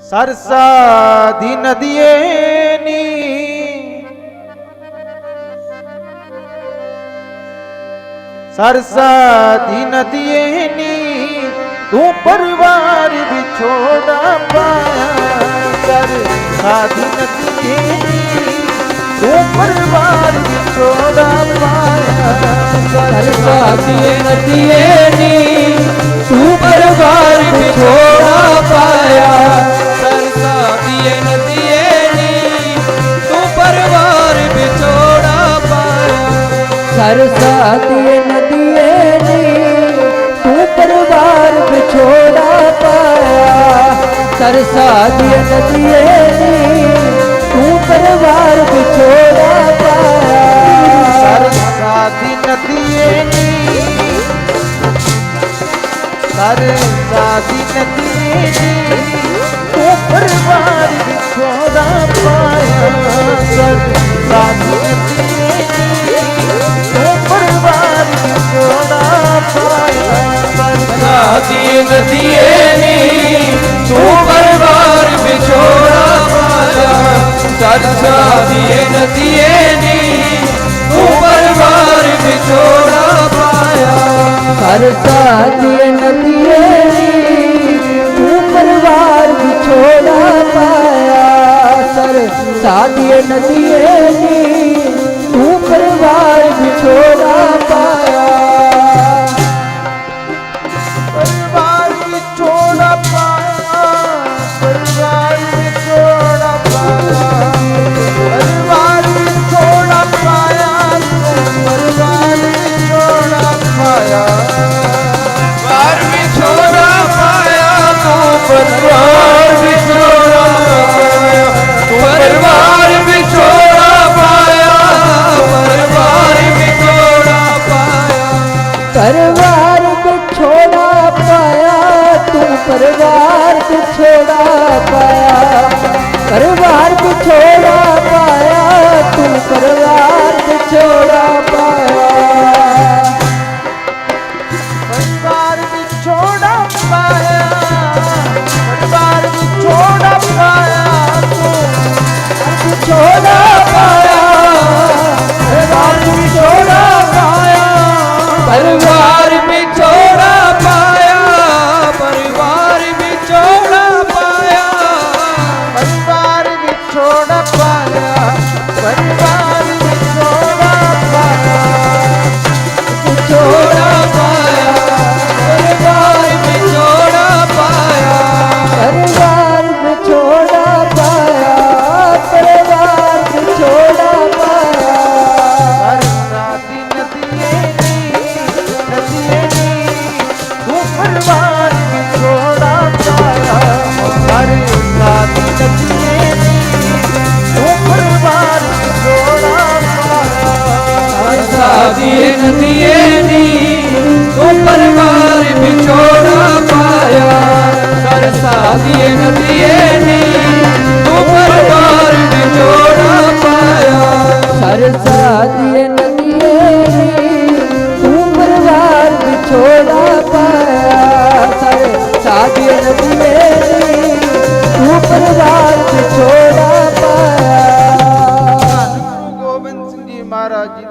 सरसाधी नदिये नी सरसाधी नदिये नी तू परिवार भी छोड़ा पाया। सरसाधी नदिये नी तू परिवार भी छोड़ा पाया। सरसाधी नदिये नी तू परिवार सरसाती नदिए तू परिवार बिछोड़ा पाया। सरसाती नदिए तू परिवार बिछोड़ा पाया। सरसाती नदिए सरसाती नदिए तू परिवार बिछोड़ा पाया। ਦੀਏ ਨੀ, ਤੂੰ ਪਰਵਾਰ ਵਿਛੋੜਾ ਪਾਇਆ ਸਰਸਾ ਦੀਏ ਨਦੀਏ ਨੀ, ਤੂੰ ਪਰਵਾਰ ਵਿਛੋੜਾ ਪਾਇਆ ਸਰਸਾ ਦੀਏ ਨਦੀਏ ਨੀ, ਤੂੰ ਪਰਵਾਰ ਵਿਛੋੜਾ ਪਾਇਆ ਸਰ ਸਾਡੀਏ ਨਦੀਏ ਨੀ परिवार पे छोड़ा पाया, तुम परिवार पे छोड़ा पाया। परिवार पे छोड़ा पाया, तुम परिवार Father. ਦੀਏ ਨਦੀਏ ਨੀ ਤੂੰ ਪਰਵਾਰ ਵਿਛੋੜਾ ਪਾਇਆ। ਸਰਸਾ ਦੀਏ ਨਦੀਏ ਨੀ ਤੂੰ ਪਰਵਾਰ ਵਿਛੋੜਾ ਪਾਇਆ। ਸਰਸਾ ਦੀਏ ਨਦੀਏ ਨੀ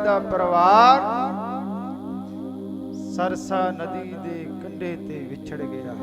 ਦਾ ਪਰਿਵਾਰ ਸਰਸਾ ਨਦੀ ਦੇ ਕੰਢੇ ਤੇ ਵਿਛੜ ਗਿਆ।